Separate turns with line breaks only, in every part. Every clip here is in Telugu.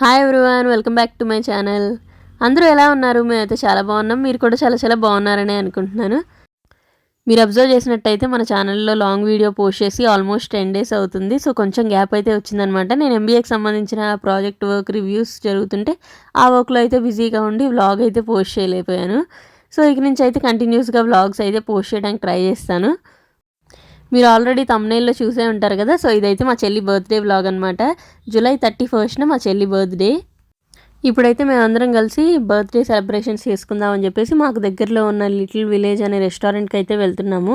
Hi everyone welcome back to my channel అందరూ ఎలా ఉన్నారు? మేమైతే చాలా బాగున్నాం. మీరు కూడా చాలా చాలా బాగున్నారని అనుకుంటున్నాను. మీరు అబ్జర్వ్ చేసినట్టయితే మన ఛానల్లో లాంగ్ వీడియో పోస్ట్ చేసి ఆల్మోస్ట్ టెన్ డేస్ అవుతుంది. సో కొంచెం గ్యాప్ అయితే వచ్చిందనమాట. నేను ఎంబీఏకి సంబంధించిన ప్రాజెక్ట్ వర్క్ రివ్యూస్ జరుగుతుంటే ఆ వర్క్లో అయితే బిజీగా ఉండి వ్లాగ్ అయితే పోస్ట్ చేయలేకపోయాను. సో ఇక నుంచి అయితే కంటిన్యూస్గా వ్లాగ్స్ అయితే పోస్ట్ చేయడానికి ట్రై చేస్తాను. మీరు ఆల్రెడీ తమ్నైల్లో చూసే ఉంటారు కదా సో ఇదైతే మా చెల్లి బర్త్డే వ్లాగ్ అనమాట జూలై థర్టీ ఫస్ట్న మా చెల్లి బర్త్డే ఇప్పుడైతే మేము అందరం కలిసి బర్త్డే సెలబ్రేషన్స్ చేసుకుందామని చెప్పేసి మాకు దగ్గరలో ఉన్న లిటిల్ విలేజ్ అనే రెస్టారెంట్కి అయితే వెళ్తున్నాము.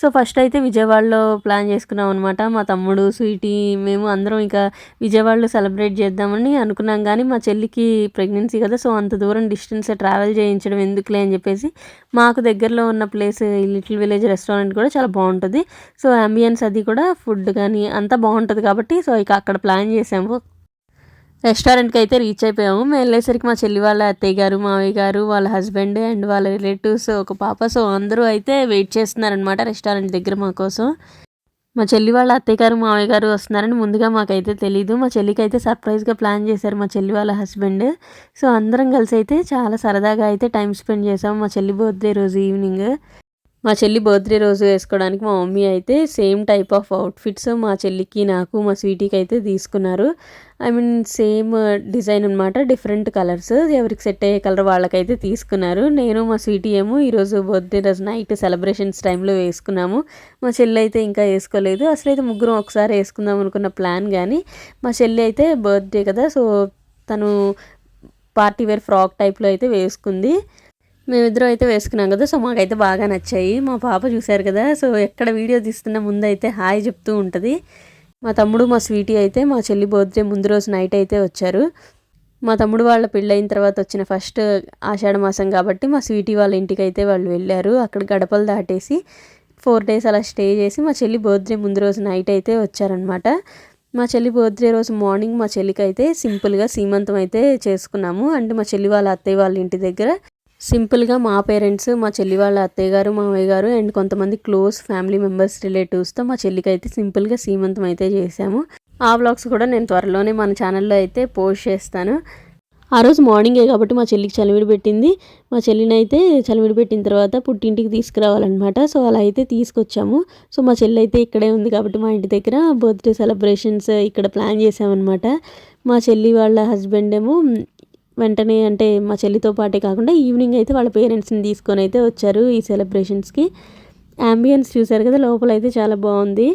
సో ఫస్ట్ అయితే విజయవాడలో ప్లాన్ చేసుకున్నాం అనమాట మా తమ్ముడు స్వీటీ మేము అందరం ఇంకా విజయవాడలో సెలబ్రేట్ చేద్దామని అనుకున్నాం కానీ మా చెల్లికి ప్రెగ్నెన్సీ కదా సో అంత దూరం డిస్టెన్స్ ట్రావెల్ చేయించడం ఎందుకులే అని చెప్పేసి మాకు దగ్గరలో ఉన్న ప్లేస్ ఈ లిటిల్ విలేజ్ రెస్టారెంట్ కూడా చాలా బాగుంటుంది. సో అంబియన్స్ అది కూడా ఫుడ్ కానీ అంతా బాగుంటుంది కాబట్టి సో ఇక అక్కడ ప్లాన్ చేసాము. రెస్టారెంట్కి అయితే రీచ్ అయిపోయాము. మేము వెళ్ళేసరికి మా చెల్లి వాళ్ళ అత్తయ్య గారు మావయ్య గారు వాళ్ళ హస్బెండ్ అండ్ వాళ్ళ రిలేటివ్స్ ఒక పాప. సో అందరూ అయితే వెయిట్ చేస్తున్నారనమాట రెస్టారెంట్ దగ్గర మా కోసం. మా చెల్లి వాళ్ళ అత్తయ్య గారు మావయ్య గారు వస్తున్నారని ముందుగా మాకైతే తెలియదు మా చెల్లికి అయితే సర్ప్రైజ్గా ప్లాన్ చేశారు మా చెల్లి వాళ్ళ హస్బెండ్. సో అందరం కలిసి అయితే చాలా సరదాగా అయితే టైం స్పెండ్ చేసాము మా చెల్లి బర్త్డే రోజు ఈవినింగ్. మా చెల్లి బర్త్డే రోజు వేసుకోవడానికి మా మమ్మీ అయితే సేమ్ టైప్ ఆఫ్ అవుట్ఫిట్స్ మా చెల్లికి నాకు మా స్వీటీకి అయితే తీసుకున్నారు. ఐ మీన్ సేమ్ డిజైన్ అనమాట డిఫరెంట్ కలర్స్ ఎవరికి సెట్ అయ్యే కలర్ వాళ్ళకైతే తీసుకున్నారు. నేను మా స్వీటీ ఏమో ఈరోజు బర్త్డే రోజు నైట్ సెలబ్రేషన్స్ టైంలో వేసుకున్నాము. మా చెల్లి అయితే ఇంకా వేసుకోలేదు. అసలు అయితే ముగ్గురం ఒకసారి వేసుకుందాం అనుకున్న ప్లాన్ కానీ మా చెల్లి అయితే బర్త్డే కదా సో తను పార్టీ వేర్ ఫ్రాక్ టైప్లో అయితే వేసుకుంది. మేమిద్దరం అయితే వేసుకున్నాం కదా సో మాకైతే బాగా నచ్చాయి. మా పాప చూశారు కదా సో ఎక్కడ వీడియో తీస్తున్న ముందు అయితే హాయ్ చెప్తూ ఉంటుంది. మా తమ్ముడు మా స్వీటీ అయితే మా చెల్లి బర్త్డే ముందు రోజు నైట్ అయితే వచ్చారు. మా తమ్ముడు వాళ్ళ పెళ్ళైన తర్వాత వచ్చిన ఫస్ట్ ఆషాఢ మాసం కాబట్టి మా స్వీటీ వాళ్ళ ఇంటికి అయితే వాళ్ళు వెళ్ళారు. అక్కడ గడపలు దాటేసి ఫోర్ డేస్ అలా స్టే చేసి మా చెల్లి బర్త్డే ముందు రోజు నైట్ అయితే వచ్చారనమాట మా చెల్లి బర్త్డే రోజు మార్నింగ్ మా చెల్లికి అయితే సింపుల్గా సీమంతం అయితే చేసుకున్నాము. అంటే మా చెల్లి వాళ్ళ అత్తయ్య వాళ్ళ ఇంటి దగ్గర సింపుల్గా మా పేరెంట్స్ మా చెల్లి వాళ్ళ అత్తయ్య గారు మామయ్య గారు అండ్ కొంతమంది క్లోజ్ ఫ్యామిలీ మెంబర్స్ రిలేటివ్స్తో మా చెల్లికి అయితే సింపుల్గా సీమంతం అయితే చేశాము ఆ వ్లాగ్స్ కూడా నేను త్వరలోనే మన ఛానల్లో అయితే పోస్ట్ చేస్తాను. ఆ రోజు మార్నింగే కాబట్టి మా చెల్లికి చలివిడి పెట్టింది. మా చెల్లిని అయితే చలివిడి పెట్టిన తర్వాత పుట్టింటికి తీసుకురావాలన్నమాట. సో అలా అయితే తీసుకొచ్చాము. సో మా చెల్లి అయితే ఇక్కడే ఉంది కాబట్టి మా ఇంటి దగ్గర బర్త్డే సెలబ్రేషన్స్ ఇక్కడ ప్లాన్ చేసామన్నమాట. మా చెల్లి వాళ్ళ హస్బెండ్ ఏమో వెంటనే అంటే మా చెల్లితో పాటే కాకుండా ఈవినింగ్ అయితే వాళ్ళ పేరెంట్స్ని తీసుకొని అయితే వచ్చారు ఈ సెలబ్రేషన్స్కి అంబియన్స్ చూసారు కదా లోపల అయితే చాలా బాగుంది.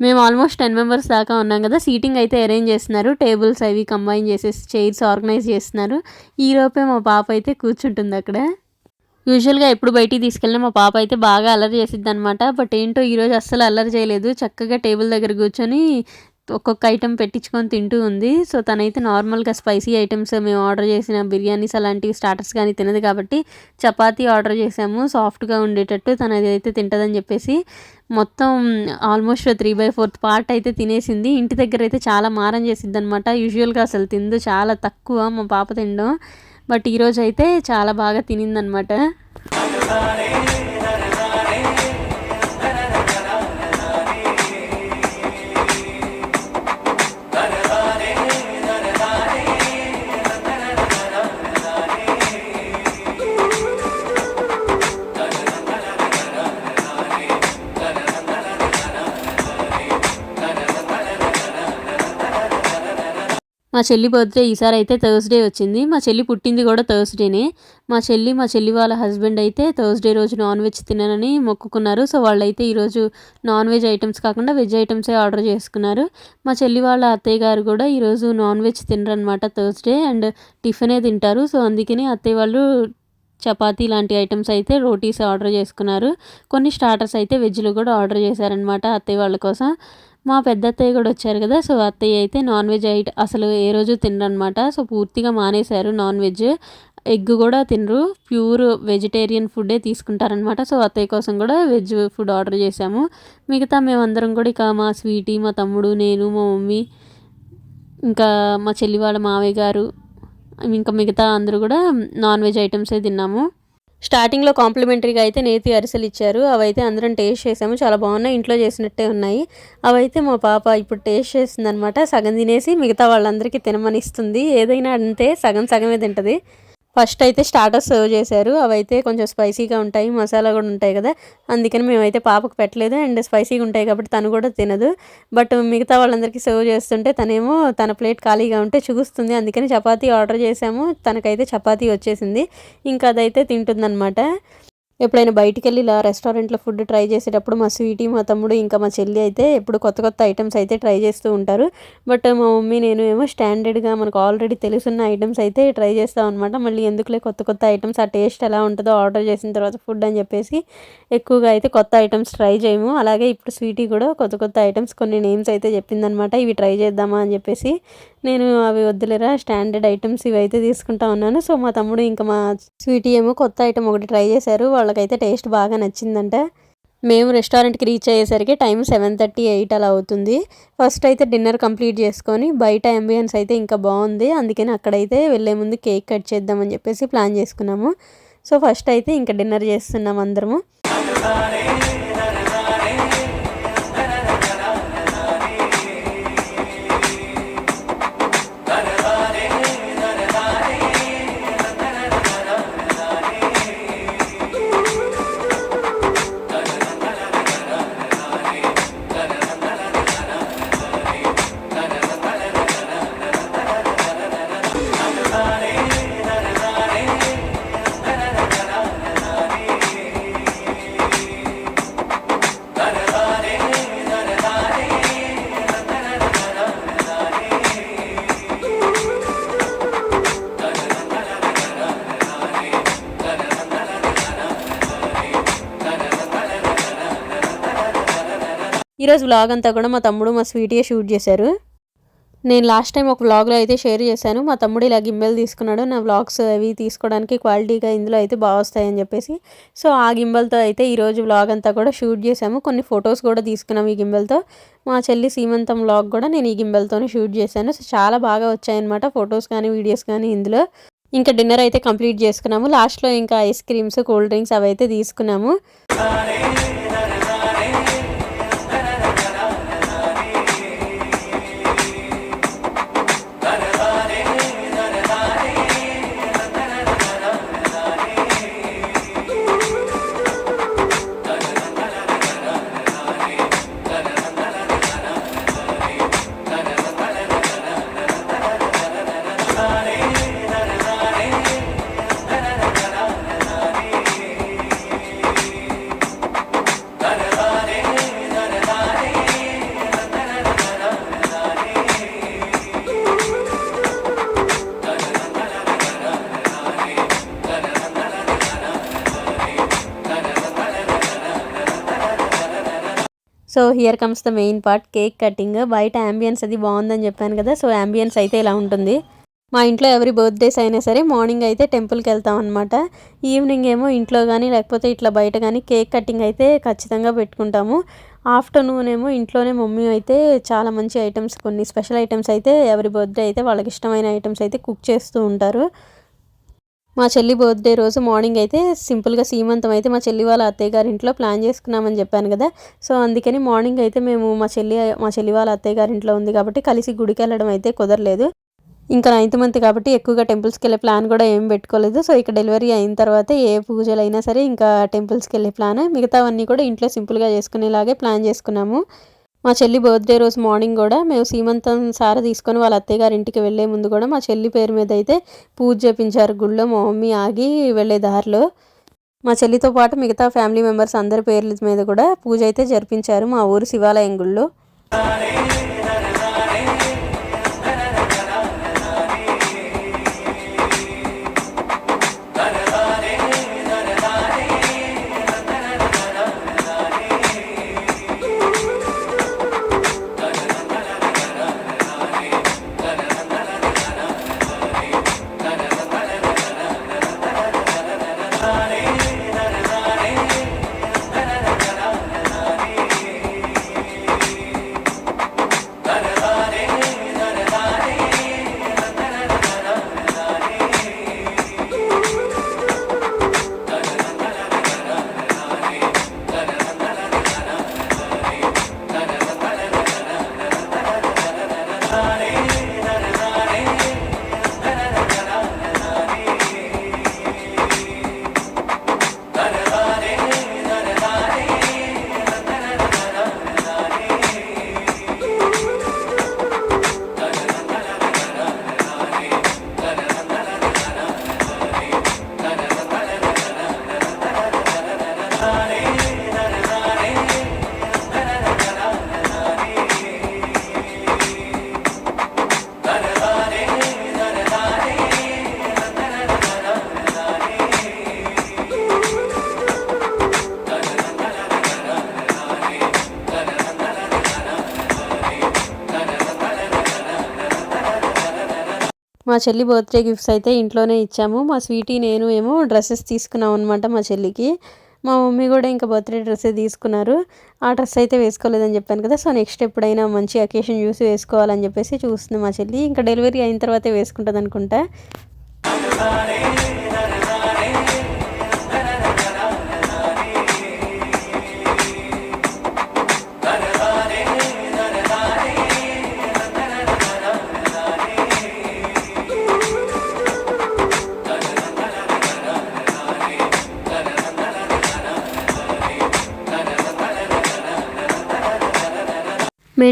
మేము ఆల్మోస్ట్ టెన్ మెంబర్స్ దాకా ఉన్నాం కదా. సీటింగ్ అయితే అరేంజ్ చేస్తున్నారు. టేబుల్స్ అవి కంబైన్ చేసేసి చైర్స్ ఆర్గనైజ్ చేస్తున్నారు. ఈలోపే మా పాప అయితే కూర్చుంటుంది అక్కడ. యూజువల్గా ఎప్పుడు బయటికి తీసుకెళ్ళినా మా పాప అయితే బాగా అల్లరి చేసిద్ది అనమాట బట్ ఏంటో ఈరోజు అస్సలు అల్లరి చేయలేదు. చక్కగా టేబుల్ దగ్గర కూర్చొని ఒక్కొక్క ఐటెం పెట్టించుకొని తింటూ ఉంది. సో తనైతే నార్మల్గా స్పైసీ ఐటమ్స్ మేము ఆర్డర్ చేసిన బిర్యానీస్ అలాంటివి స్టార్టర్స్ కానీ తినదు కాబట్టి చపాతీ ఆర్డర్ చేసాము. సాఫ్ట్గా ఉండేటట్టు తనదైతే అదైతే తింటుందని చెప్పేసి మొత్తం almost three by fourth part అయితే తినేసింది. ఇంటి దగ్గర అయితే చాలా మారం చేసిద్ది అనమాట యూజువల్గా అసలు తిందు చాలా తక్కువ మా పాప తినడం బట్ ఈరోజు అయితే చాలా బాగా తినిందనమాట మా చెల్లి బర్త్డే ఈసారి అయితే థర్స్డే వచ్చింది. మా చెల్లి పుట్టింది కూడా థర్స్డేనే. మా చెల్లి మా చెల్లి వాళ్ళ హస్బెండ్ అయితే థర్స్డే రోజు నాన్ వెజ్ తిననని మొక్కుకున్నారు. సో వాళ్ళైతే ఈరోజు నాన్ వెజ్ ఐటమ్స్ కాకుండా వెజ్ ఐటమ్సే ఆర్డర్ చేసుకున్నారు. మా చెల్లి వాళ్ళ అత్తయ్య గారు కూడా ఈరోజు నాన్ వెజ్ తినరనమాట థర్స్డే అండ్ టిఫినే తింటారు. సో అందుకని అత్తయ్య వాళ్ళు చపాతీ లాంటి ఐటమ్స్ అయితే రోటీస్ ఆర్డర్ చేసుకున్నారు. కొన్ని స్టార్టర్స్ అయితే వెజ్లో కూడా ఆర్డర్ చేశారనమాట అత్తయ్య వాళ్ళ కోసం. మా పెద్ద అత్తయ్య కూడా వచ్చారు కదా సో అత్తయ్య అయితే నాన్ వెజ్ ఐట అసలు ఏ రోజు తినరనమాట. సో పూర్తిగా మానేశారు నాన్ వెజ్. ఎగ్ కూడా తినరు ప్యూర్ వెజిటేరియన్ ఫుడ్డే తీసుకుంటారనమాట. సో అత్తయ్య కోసం కూడా వెజ్ ఫుడ్ ఆర్డర్ చేశాము. మిగతా మేమందరం కూడా ఇక మా స్వీటీ మా తమ్ముడు నేను మా మమ్మీ ఇంకా మా చెల్లి వాళ్ళ మావయ్య గారు ఇంకా మిగతా అందరూ కూడా నాన్ వెజ్ ఐటమ్సే తిన్నాము. స్టార్టింగ్లో కాంప్లిమెంటరీగా అయితే నేతి అరిసెలు ఇచ్చారు. అవైతే అందరం టేస్ట్ చేసాము. చాలా బాగున్నాయి. ఇంట్లో చేసినట్టే ఉన్నాయి. అవైతే మా పాప ఇప్పుడు టేస్ట్ చేసిందనమాట సగం తినేసి మిగతా వాళ్ళందరికీ తినమని ఇస్తుంది. ఏదైనా అంతే సగం సగమే తింటుంది. ఫస్ట్ అయితే స్టార్టర్స్ సర్వ్ చేశారు. అవైతే కొంచెం స్పైసీగా ఉంటాయి. మసాలా కూడా ఉంటాయి కదా. అందుకని మేమైతే పాపకు పెట్టలేదు. అండ్ స్పైసీగా ఉంటాయి కాబట్టి తను కూడా తినదు. బట్ మిగతా వాళ్ళందరికీ సర్వ్ చేస్తుంటే తనేమో తన ప్లేట్ ఖాళీగా ఉంటే చూస్తుంది. అందుకని చపాతీ ఆర్డర్ చేసాము తనకైతే చపాతీ వచ్చేసింది. ఇంకా అదైతే తింటుందన్నమాట. ఎప్పుడైనా బయటికి వెళ్ళి ఇలా రెస్టారెంట్లో ఫుడ్ ట్రై చేసేటప్పుడు మా స్వీటీ మా తమ్ముడు ఇంకా మా చెల్లి అయితే ఎప్పుడు కొత్త కొత్త ఐటమ్స్ అయితే ట్రై చేస్తూ ఉంటారు. బట్ మా మమ్మీ నేను ఏమో స్టాండర్డ్గా మనకు ఆల్రెడీ తెలుసున్న ఐటమ్స్ అయితే ట్రై చేస్తాం అనమాట మళ్ళీ ఎందుకులే కొత్త కొత్త ఐటమ్స్ ఆ టేస్ట్ ఎలా ఉంటుందో ఆర్డర్ చేసిన తర్వాత ఫుడ్ అని చెప్పేసి ఎక్కువగా అయితే కొత్త ఐటమ్స్ ట్రై చేయము. అలాగే ఇప్పుడు స్వీటీ కూడా కొత్త కొత్త ఐటమ్స్ కొన్ని నేమ్స్ అయితే చెప్పిందనమాట ఇవి ట్రై చేద్దామా అని చెప్పేసి నేను అవి వద్దులేరా స్టాండర్డ్ ఐటమ్స్ ఇవి అయితే తీసుకుంటా ఉన్నాను. సో మా తమ్ముడు ఇంకా మా స్వీటీ ఏమో కొత్త ఐటమ్ ఒకటి ట్రై చేశారు. వాళ్ళకైతే టేస్ట్ బాగా నచ్చిందంట. మేము రెస్టారెంట్కి రీచ్ అయ్యేసరికి టైం సెవెన్ థర్టీ ఎయిట్ అలా అవుతుంది. ఫస్ట్ అయితే డిన్నర్ కంప్లీట్ చేసుకొని బయట అంబియన్స్ అయితే ఇంకా బాగుంది. అందుకని అక్కడైతే వెళ్ళే ముందు కేక్ కట్ చేద్దామని చెప్పేసి ప్లాన్ చేసుకున్నాము. సో ఫస్ట్ అయితే ఇంకా డిన్నర్ చేస్తున్నాం అందరము. ఈరోజు వ్లాగ్ అంతా కూడా మా తమ్ముడు మా స్వీటీయే షూట్ చేశారు. నేను లాస్ట్ టైం ఒక వ్లాగ్లో అయితే షేర్ చేశాను. మా తమ్ముడు ఇలా గింబెల్ తీసుకున్నాడు. నా వ్లాగ్స్ అవి తీసుకోవడానికి క్వాలిటీగా ఇందులో అయితే బాగా వస్తాయని చెప్పేసి. సో ఆ గింబెల్తో అయితే ఈరోజు వ్లాగ్ అంతా కూడా షూట్ చేశాము. కొన్ని ఫొటోస్ కూడా తీసుకున్నాం ఈ గింబెల్తో మా చెల్లి సీమంతం వ్లాగ్ కూడా నేను ఈ గింబెల్తోనే షూట్ చేశాను. సో చాలా బాగా వచ్చాయన్నమాట ఫొటోస్ కానీ వీడియోస్ కానీ ఇందులో. ఇంకా డిన్నర్ అయితే కంప్లీట్ చేసుకున్నాము. లాస్ట్లో ఇంకా ఐస్ క్రీమ్స్ కూల్ డ్రింక్స్ అవి అయితే తీసుకున్నాము. So here comes the main part cake cutting బయట అంబియన్స్ అది బాగుందని చెప్పాను కదా సో అంబియన్స్ అయితే ఇలా ఉంటుంది. మా ఇంట్లో ఎవరి బర్త్డేస్ అయినా సరే మార్నింగ్ అయితే టెంపుల్కి వెళ్తాం అనమాట ఈవినింగ్ ఏమో ఇంట్లో కానీ లేకపోతే ఇట్లా బయట కానీ కేక్ కటింగ్ అయితే ఖచ్చితంగా పెట్టుకుంటాము. ఆఫ్టర్నూన్ ఏమో ఇంట్లోనే మమ్మీ అయితే చాలా మంచి ఐటమ్స్ కొన్ని స్పెషల్ ఐటమ్స్ అయితే ఎవరి బర్త్డే అయితే వాళ్ళకి ఇష్టమైన ఐటమ్స్ అయితే కుక్ చేస్తూ ఉంటారు. మా చెల్లి బర్త్డే రోజు మార్నింగ్ అయితే సింపుల్గా సీమంతం అయితే మా చెల్లి వాళ్ళ అత్తయ్య గారి ఇంట్లో ప్లాన్ చేసుకున్నామని చెప్పాను కదా. సో అందుకని మార్నింగ్ అయితే మేము మా చెల్లి మా చెల్లి వాళ్ళ అత్తయ్య గారి ఇంట్లో ఉంది కాబట్టి కలిసి గుడికి వెళ్ళడం అయితే కుదరలేదు. ఇంకా నైన్త్ మంత్ కాబట్టి ఎక్కువగా టెంపుల్స్కి వెళ్ళే ప్లాన్ కూడా ఏం పెట్టుకోలేదు. సో ఇక డెలివరీ అయిన తర్వాత ఏ పూజలు అయినా సరే ఇంకా టెంపుల్స్కి వెళ్ళే ప్లాన్ మిగతావన్నీ కూడా ఇంట్లో సింపుల్గా చేసుకునేలాగే ప్లాన్ చేసుకున్నాము. మా చెల్లి బర్త్డే రోజు మార్నింగ్ కూడా మేము సీమంతం సార తీసుకొని వాళ్ళ అత్తయ్య గారి ఇంటికి వెళ్ళే ముందు కూడా మా చెల్లి పేరు మీద అయితే పూజ చేపించారు. గుళ్ళో మా మమ్మీ ఆగి వెళ్ళే దారిలో మా చెల్లితో పాటు మిగతా ఫ్యామిలీ మెంబర్స్ అందరి పేర్ల మీద కూడా పూజ అయితే జరిపించారు మా ఊరు శివాలయం గుళ్ళో. మా చెల్లి బర్త్డే గిఫ్ట్స్ అయితే ఇంట్లోనే ఇచ్చాము. మా స్వీటీ నేను ఏమో డ్రెస్సెస్ తీసుకున్నాం అనమాట మా చెల్లికి. మా మమ్మీ కూడా ఇంకా బర్త్డే డ్రెస్ తీసుకున్నారు. ఆ డ్రెస్ అయితే వేసుకోలేదని చెప్పాను కదా సో నెక్స్ట్ ఎప్పుడైనా మంచి అకేషన్ చూసి వేసుకోవాలని చెప్పేసి చూస్తుంది మా చెల్లి. ఇంకా డెలివరీ అయిన తర్వాతే వేసుకుంటుంది అనుకుంటా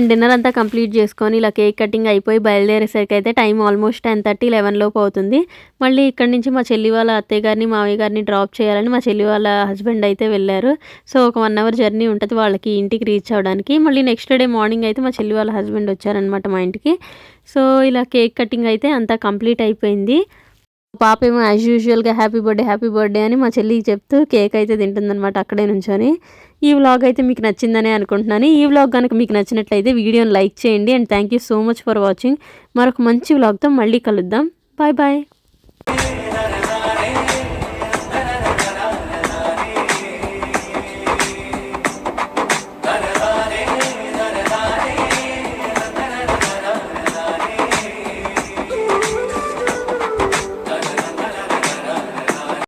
మేము డిన్నర్ అంతా కంప్లీట్ చేసుకొని ఇలా కేక్ కటింగ్ అయిపోయి బయలుదేరేసరికి అయితే time almost ten thirty eleven లోపు అవుతుంది. మళ్ళీ ఇక్కడి నుంచి మా చెల్లి వాళ్ళ అత్తయ్య గారిని మావయ్య గారిని డ్రాప్ చేయాలని మా చెల్లి వాళ్ళ హస్బెండ్ అయితే వెళ్ళారు. సో ఒక వన్ అవర్ జర్నీ ఉంటుంది వాళ్ళకి ఇంటికి రీచ్ అవ్వడానికి మళ్ళీ నెక్స్ట్ డే మార్నింగ్ అయితే మా చెల్లి వాళ్ళ హస్బెండ్ వచ్చారనమాట మా ఇంటికి. సో ఇలా కేక్ కటింగ్ అయితే అంతా కంప్లీట్ అయిపోయింది. పాప ఏమో యాజ్ యూజువల్గా హ్యాపీ బర్త్డే హ్యాపీ బర్త్డే అని మా చెల్లికి చెప్తూ కేక్ అయితే తింటుందన్నమాట అక్కడే నుంచొని. ఈ వ్లాగ్ అయితే మీకు నచ్చిందనే అనుకుంటున్నాను. ఈ వ్లాగ్ కనుక మీకు నచ్చినట్లయితే వీడియోని లైక్ చేయండి and thank you so much for watching మరొక మంచి వ్లాగ్తో మళ్ళీ కలుద్దాం. Bye bye